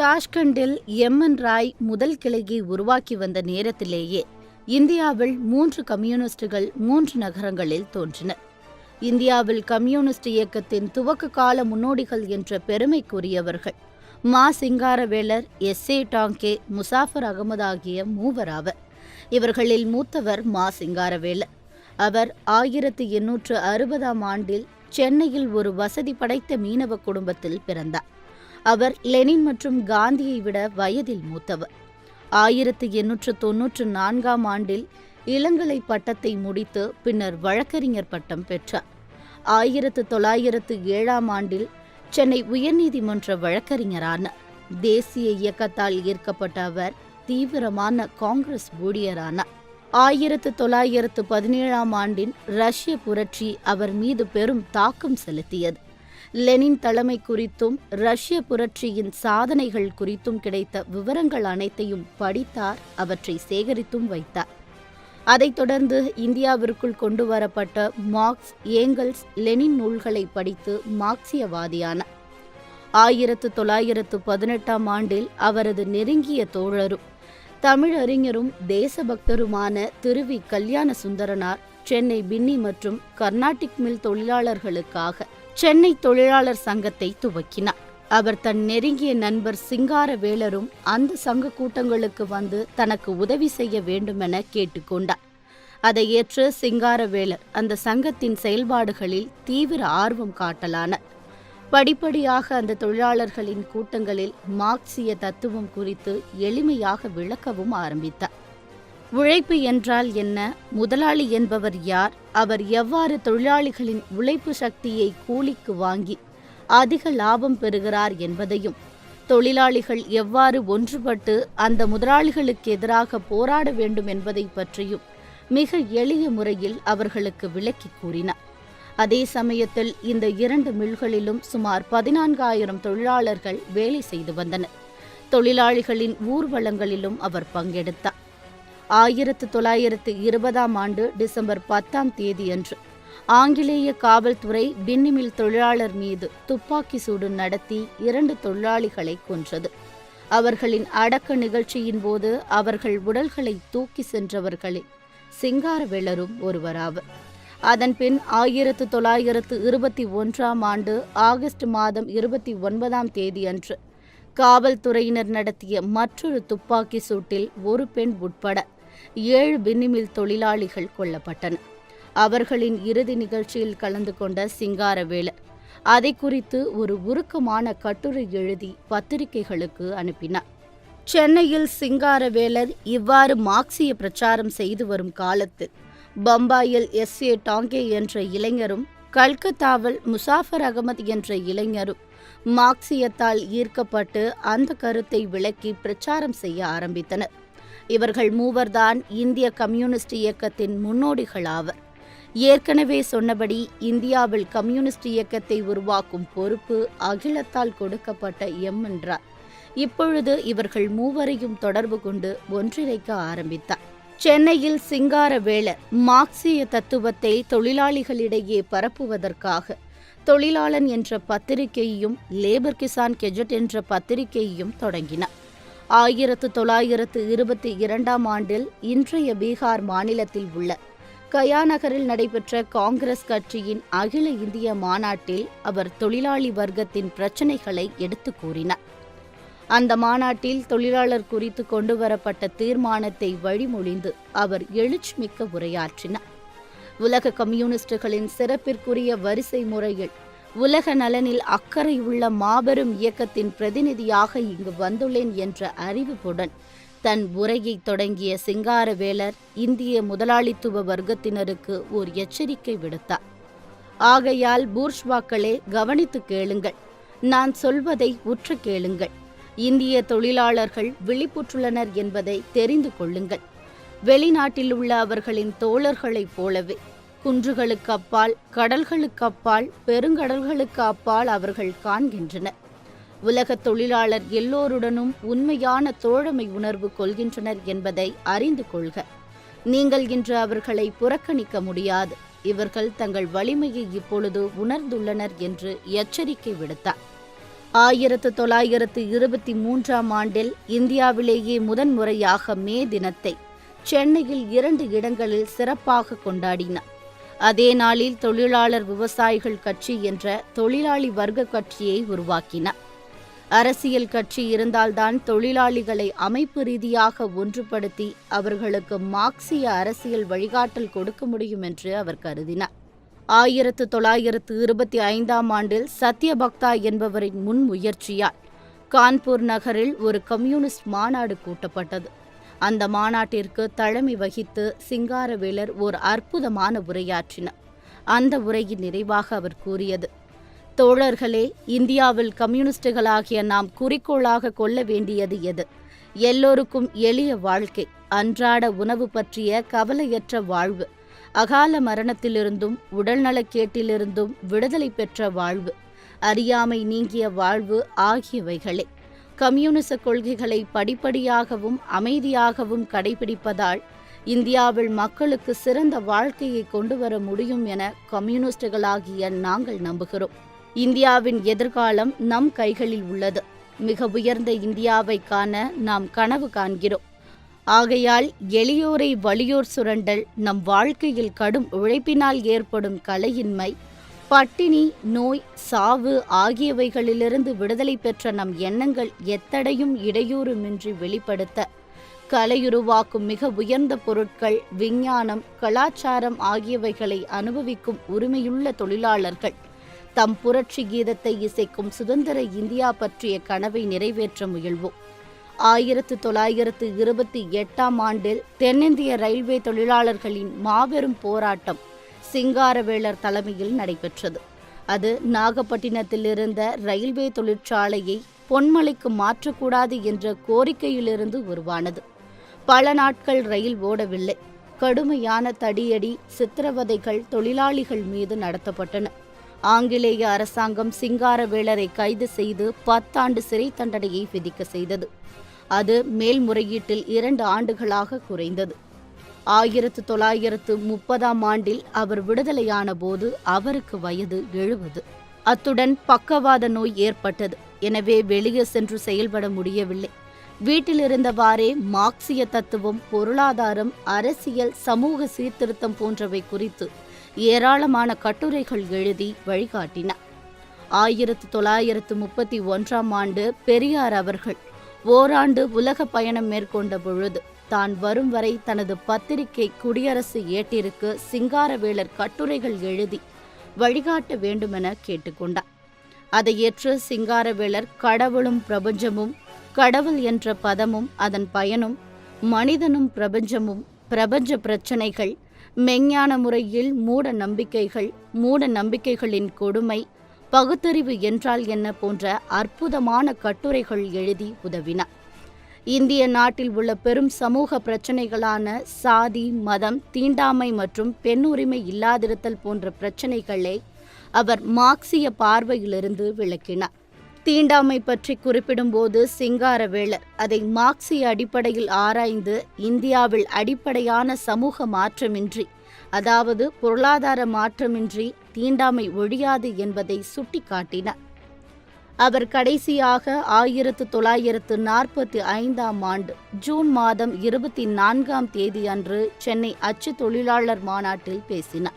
தாஷ்கண்டில் MN Rai முதல் கிளையை உருவாக்கி வந்த நேரத்திலேயே இந்தியாவில் மூன்று கம்யூனிஸ்டுகள் மூன்று நகரங்களில் தோன்றினர் இந்தியாவில் கம்யூனிஸ்ட் இயக்கத்தின் துவக்க கால முன்னோடிகள் என்ற பெருமைக்குரியவர்கள் மா சிங்காரவேலர் எஸ் ஏ டாங்கே முசாஃபர் அகமது ஆகிய மூவர் ஆவர் இவர்களில் மூத்தவர் மா சிங்காரவேலர். அவர் ஆயிரத்தி எண்ணூற்று அறுபதாம் ஆண்டில் சென்னையில் ஒரு வசதி படைத்த மீனவ குடும்பத்தில் பிறந்தார். அவர் லெனின் மற்றும் காந்தியை விட வயதில் மூத்தவர். ஆயிரத்தி எண்ணூற்று தொன்னூற்று நான்காம் ஆண்டில் இளங்கலை பட்டத்தை முடித்து பின்னர் வழக்கறிஞர் பட்டம் பெற்றார். ஆயிரத்து தொள்ளாயிரத்து ஏழாம் ஆண்டில் சென்னை உயர்நீதிமன்ற வழக்கறிஞரான தேசிய இயக்கத்தால் ஈர்க்கப்பட்ட அவர் தீவிரமான காங்கிரஸ் ஊழியரானார். ஆயிரத்து தொள்ளாயிரத்து பதினேழாம் ஆண்டின் ரஷ்ய புரட்சி அவர் மீது பெரும் தாக்கம் செலுத்தியது. லெனின் தலைமை குறித்தும் ரஷ்ய புரட்சியின் சாதனைகள் குறித்தும் கிடைத்த விவரங்கள் அனைத்தையும் படித்தார் அவற்றை சேகரித்தும் வைத்தார். அதைத் தொடர்ந்து இந்தியாவிற்குள் கொண்டு வரப்பட்ட மார்க்ஸ் ஏங்கல்ஸ் லெனின் நூல்களை படித்து மார்க்சியவாதியானார் ஆயிரத்து தொள்ளாயிரத்து பதினெட்டாம் ஆண்டில் அவரது நெருங்கிய தோழரும் தமிழறிஞரும் தேசபக்தருமான திருவி கல்யாண சுந்தரனார் சென்னை பின்னி மற்றும் கர்நாடிக் மில் தொழிலாளர்களுக்காக சென்னை தொழிலாளர் சங்கத்தை துவக்கினார். அவர் தன் நெருங்கிய நண்பர் சிங்காரவேலரும் அந்த சங்க கூட்டங்களுக்கு வந்து தனக்கு உதவி செய்ய வேண்டுமென கேட்டுக்கொண்டார். அதை ஏற்று சிங்காரவேலர் அந்த சங்கத்தின் செயல்பாடுகளில் தீவிர ஆர்வம் காட்டலானார். படிப்படியாக அந்த தொழிலாளர்களின் கூட்டங்களில் மார்க்சிய தத்துவம் குறித்து எளிமையாக விளக்கவும் ஆரம்பித்தார். உழைப்பு என்றால் என்ன? முதலாளி என்பவர் யார்? அவர் எவ்வாறு தொழிலாளிகளின் உழைப்பு சக்தியை கூலிக்கு வாங்கி அதிக லாபம் பெறுகிறார் என்பதையும் தொழிலாளிகள் எவ்வாறு ஒன்றுபட்டு அந்த முதலாளிகளுக்கு எதிராக போராட வேண்டும் என்பதை பற்றியும் மிக எளிய முறையில் அவர்களுக்கு விளக்கி கூறினார். அதே சமயத்தில் இந்த இரண்டு மில்களிலும் சுமார் பதினான்காயிரம் தொழிலாளர்கள் வேலை செய்து வந்தனர். தொழிலாளிகளின் ஊர்வலங்களிலும் அவர் பங்கெடுத்தார். ஆயிரத்து தொள்ளாயிரத்து இருபதாம் ஆண்டு டிசம்பர் பத்தாம் தேதியன்று. ஆங்கிலேய காவல்துறை பின்னிமில் தொழிலாளர் மீது துப்பாக்கி சூடு நடத்தி இரண்டு தொழிலாளிகளை கொன்றது. அவர்களின் அடக்க நிகழ்ச்சியின் போது அவர்கள் உடல்களை தூக்கி சென்றவர்களில் சிங்காரவேலரும் ஒருவராவர். அதன்பின் ஆயிரத்து தொள்ளாயிரத்து இருபத்தி ஒன்றாம் ஆண்டு ஆகஸ்ட் மாதம் இருபத்தி ஒன்பதாம் தேதியன்று காவல்துறையினர் நடத்திய மற்றொரு துப்பாக்கி சூட்டில் ஒரு பெண் உட்பட ஏழு பின்னிமில் தொழிலாளிகள் கொல்லப்பட்டனர் அவர்களின் இறுதி நிகழ்ச்சியில் கலந்து கொண்ட சிங்காரவேலர் அதை குறித்து ஒரு உருக்கமான கட்டுரை எழுதி பத்திரிகைகளுக்கு அனுப்பினார். சென்னையில் சிங்காரவேலர் இவ்வாறு மார்க்சிய பிரச்சாரம் செய்து வரும் காலத்தில் பம்பாயில் எஸ். ஏ. டாங்கே என்ற இளைஞரும் கல்கத்தாவில் முசாஃபர் அகமது என்ற இளைஞரும் மார்க்சியத்தால் ஈர்க்கப்பட்டு அந்த கருத்தை விளக்கி பிரச்சாரம் செய்ய ஆரம்பித்தனர். இவர்கள் மூவர்தான் இந்திய கம்யூனிஸ்ட் இயக்கத்தின் முன்னோடிகளாவர். ஏற்கனவே சொன்னபடி இந்தியாவில் கம்யூனிஸ்ட் இயக்கத்தை உருவாக்கும் பொறுப்பு அகிலத்தால் கொடுக்கப்பட்ட எம் என்றார். இப்பொழுது இவர்கள் மூவரையும் தொடர்பு கொண்டு ஒன்றிணைக்க ஆரம்பித்தார். சென்னையில் சிங்காரவேலர் மார்க்சிய தத்துவத்தை தொழிலாளிகளிடையே பரப்புவதற்காக தொழிலாளன் என்ற பத்திரிகையையும் லேபர் கிசான் கெஜட் என்ற பத்திரிகையையும் தொடங்கினார். ஆயிரத்து தொள்ளாயிரத்து இருபத்தி இரண்டாம் ஆண்டில் இன்றைய பீகார் மாநிலத்தில் உள்ள கயா நகரில் நடைபெற்ற காங்கிரஸ் கட்சியின் அகில இந்திய மாநாட்டில் அவர் தொழிலாளி வர்க்கத்தின் பிரச்சினைகளை எடுத்து கூறினார். அந்த மாநாட்டில் தொழிலாளர் குறித்து கொண்டுவரப்பட்ட தீர்மானத்தை வழிமொழிந்து அவர் எழுச்சிமிக்க உரையாற்றினார். உலக கம்யூனிஸ்டுகளின் சிறப்பிற்குரிய வரிசை முறையில் உலக நலனில் அக்கறை உள்ள மாபெரும் இயக்கத்தின் பிரதிநிதியாக இங்கு வந்துள்ளேன் என்ற அறிவிப்புடன் தன் உரையை தொடங்கிய சிங்காரவேலர் இந்திய முதலாளித்துவ வர்க்கத்தினருக்கு ஓர் எச்சரிக்கை விடுத்தார். ஆகையால் பூர்ஷ்வாக்களே கவனித்து கேளுங்கள். நான் சொல்வதை உற்று கேளுங்கள். இந்திய தொழிலாளர்கள் விழிப்புற்றுள்ளனர் என்பதை தெரிந்து கொள்ளுங்கள். வெளிநாட்டில் உள்ள அவர்களின் தோழர்களைப் போலவே குன்றுகளுக்கு அப்பால் கடல்களுக்கு அப்பால் பெருங்கடல்களுக்கு அப்பால் அவர்கள் காண்கின்றனர். உலக தொழிலாளர் எல்லோருடனும் உண்மையான தோழமை உணர்வு கொள்கின்றனர் என்பதை அறிந்து கொள்க. நீங்கள் இன்று அவர்களை புறக்கணிக்க முடியாது. இவர்கள் தங்கள் வலிமையை இப்பொழுது உணர்ந்துள்ளனர் என்று எச்சரிக்கை விடுத்தார். ஆயிரத்து தொள்ளாயிரத்து இருபத்தி மூன்றாம் ஆண்டில் இந்தியாவிலேயே முதன்முறையாக மே தினத்தை சென்னையில் இரண்டு இடங்களில் சிறப்பாக கொண்டாடினார். அதே நாளில் தொழிலாளர் விவசாயிகள் கட்சி என்ற தொழிலாளி வர்க்க கட்சியை உருவாக்கினார் அரசியல் கட்சி இருந்தால்தான் தொழிலாளிகளை அமைப்பு ரீதியாக ஒன்றுபடுத்தி அவர்களுக்கு மார்க்சிய அரசியல் வழிகாட்டல் கொடுக்க முடியும் என்று அவர் கருதினார். ஆயிரத்து தொள்ளாயிரத்து இருபத்தி ஐந்தாம் ஆண்டில் சத்யபக்தா என்பவரின் முன்முயற்சியால் கான்பூர் நகரில் ஒரு கம்யூனிஸ்ட் மாநாடு கூட்டப்பட்டது. அந்த மாநாட்டிற்கு தலைமை வகித்து சிங்காரவேலர் ஓர் அற்புதமான உரையாற்றினார். அந்த உரையின் நிறைவாக அவர் கூறியது தோழர்களே இந்தியாவில் கம்யூனிஸ்டுகளாகிய நாம் குறிக்கோளாக கொள்ள வேண்டியது எது? எல்லோருக்கும் எளிய வாழ்க்கை அன்றாட உணவு பற்றிய கவலையற்ற வாழ்வு அகால மரணத்திலிருந்தும் உடல்நலக்கேட்டிலிருந்தும் விடுதலை பெற்ற வாழ்வு அறியாமை நீங்கிய வாழ்வு ஆகியவைகளே. கம்யூனிச கொள்கைகளை படிப்படியாகவும் அமைதியாகவும் கடைபிடிப்பதால் இந்தியாவில் மக்களுக்கு சிறந்த வாழ்க்கையை கொண்டு வர முடியும் என கம்யூனிஸ்டுகளாகிய நாங்கள் நம்புகிறோம். இந்தியாவின் எதிர்காலம் நம் கைகளில் உள்ளது. மிக உயர்ந்த இந்தியாவை காண நாம் கனவு காண்கிறோம். ஆகையால் எளியோரை வலியோர் சுரண்டல் நம் வாழ்க்கையில் கடும் உழைப்பினால் ஏற்படும் கலையின்மை பட்டினி நோய் சாவு ஆகியவைகளிலிருந்து விடுதலை பெற்ற நம் எண்ணங்கள் எத்தடையும் இடையூறுமின்றி வெளிப்படுத்த. கலையுருவாக்கும் மிக உயர்ந்த பொருட்கள் விஞ்ஞானம் கலாச்சாரம் ஆகியவைகளை அனுபவிக்கும் உரிமையுள்ள தொழிலாளர்கள். தம் புரட்சி கீதத்தை இசைக்கும் சுதந்திர இந்தியா பற்றிய கனவை நிறைவேற்ற முயல்வோம். ஆயிரத்து தொள்ளாயிரத்து இருபத்தி எட்டாம் ஆண்டில் தென்னிந்திய ரயில்வே தொழிலாளர்களின் மாபெரும் போராட்டம் சிங்காரவேலர் தலைமையில் நடைபெற்றது. அது நாகப்பட்டினத்தில் இருந்த ரயில்வே தொழிற்சாலையை பொன்மலைக்கு மாற்றக்கூடாது என்ற கோரிக்கையிலிருந்து உருவானது. பல நாட்கள் ரயில் ஓடவில்லை. கடுமையான தடியடி சித்திரவதைகள் தொழிலாளிகள் மீது நடத்தப்பட்டன. ஆங்கிலேய அரசாங்கம் சிங்காரவேலரை கைது செய்து பத்தாண்டு சிறை தண்டனையை விதிக்க செய்தது. அது மேல்முறையீட்டில் இரண்டு ஆண்டுகளாக குறைந்தது. ஆயிரத்து தொள்ளாயிரத்து முப்பதாம் ஆண்டில் அவர் விடுதலையான போது அவருக்கு வயது எழுபது. அத்துடன் பக்கவாத நோய் ஏற்பட்டது. எனவே வெளியே சென்று செயல்பட முடியவில்லை. வீட்டிலிருந்தவாறே மார்க்சிய தத்துவம் பொருளாதாரம் அரசியல் சமூக சீர்திருத்தம் போன்றவை குறித்து ஏராளமான கட்டுரைகள் எழுதி வழிகாட்டினார். ஆயிரத்து தொள்ளாயிரத்து முப்பத்தி ஒன்றாம் ஆண்டு பெரியார் அவர்கள் ஓராண்டு உலக பயணம் மேற்கொண்ட பொழுது தான் வரும் வரை தனது பத்திரிகை குடியரசு ஏட்டிற்கு சிங்காரவேலர் கட்டுரைகள் எழுதி வழிகாட்ட வேண்டுமென கேட்டுக்கொண்டார். அதை ஏற்று சிங்காரவேலர் கடவுளும் பிரபஞ்சமும் கடவுள் என்ற பதமும் அதன் பயனும் மனிதனும் பிரபஞ்சமும் பிரபஞ்ச பிரச்சனைகள் மெஞ்ஞான முறையில் மூட நம்பிக்கைகள் மூட நம்பிக்கைகளின் கொடுமை பகுத்தறிவு என்றால் என்ன போன்ற அற்புதமான கட்டுரைகள் எழுதி உதவினார். இந்திய நாட்டில் உள்ள பெரும் சமூக பிரச்சனைகளான சாதி மதம் தீண்டாமை மற்றும் பெண் உரிமை இல்லாதிருத்தல் போன்ற பிரச்சனைகளை அவர் மார்க்சிய பார்வையிலிருந்து விளக்கினார். தீண்டாமை பற்றி குறிப்பிடும்போது சிங்காரவேலர் அதை மார்க்சிய அடிப்படையில் ஆராய்ந்து இந்தியாவில் அடிப்படையான சமூக மாற்றமின்றி அதாவது பொருளாதார மாற்றமின்றி தீண்டாமை ஒழியாது என்பதை சுட்டிக்காட்டினார். அவர் கடைசியாக ஆயிரத்து தொள்ளாயிரத்து நாற்பத்தி ஐந்தாம் ஆண்டு ஜூன் மாதம் இருபத்தி நான்காம் தேதி அன்று சென்னை அச்சு தொழிலாளர் மாநாட்டில் பேசினார்.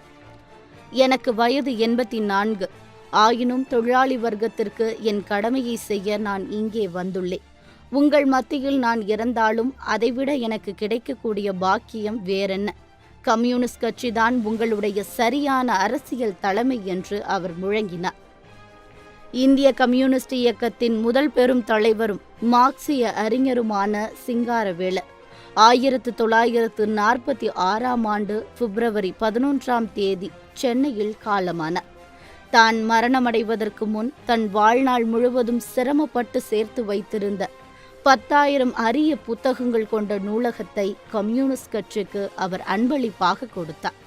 எனக்கு வயது எண்பத்தி நான்கு. ஆயினும் தொழிலாளி வர்க்கத்திற்கு என் கடமையை செய்ய நான் இங்கே வந்துள்ளேன். உங்கள் மத்தியில் நான் இறந்தாலும் அதைவிட எனக்கு கிடைக்கக்கூடிய பாக்கியம் வேறென்ன? கம்யூனிஸ்ட் கட்சிதான் உங்களுடைய சரியான அரசியல் தலைமை என்று அவர் முழங்கினார். இந்திய கம்யூனிஸ்ட் இயக்கத்தின் முதல் பெரும் தலைவரும் மார்க்சிய அறிஞருமான சிங்காரவேலர் ஆயிரத்து தொள்ளாயிரத்து நாற்பத்தி ஆறாம் ஆண்டு பிப்ரவரி பதினொன்றாம் தேதி சென்னையில் காலமானார் தான் மரணமடைவதற்கு முன் தன் வாழ்நாள் முழுவதும் சிரமப்பட்டு சேர்த்து வைத்திருந்த பத்தாயிரம் அரிய புத்தகங்கள் கொண்ட நூலகத்தை கம்யூனிஸ்ட் கட்சிக்கு அவர் அன்பளிப்பாக கொடுத்தார்.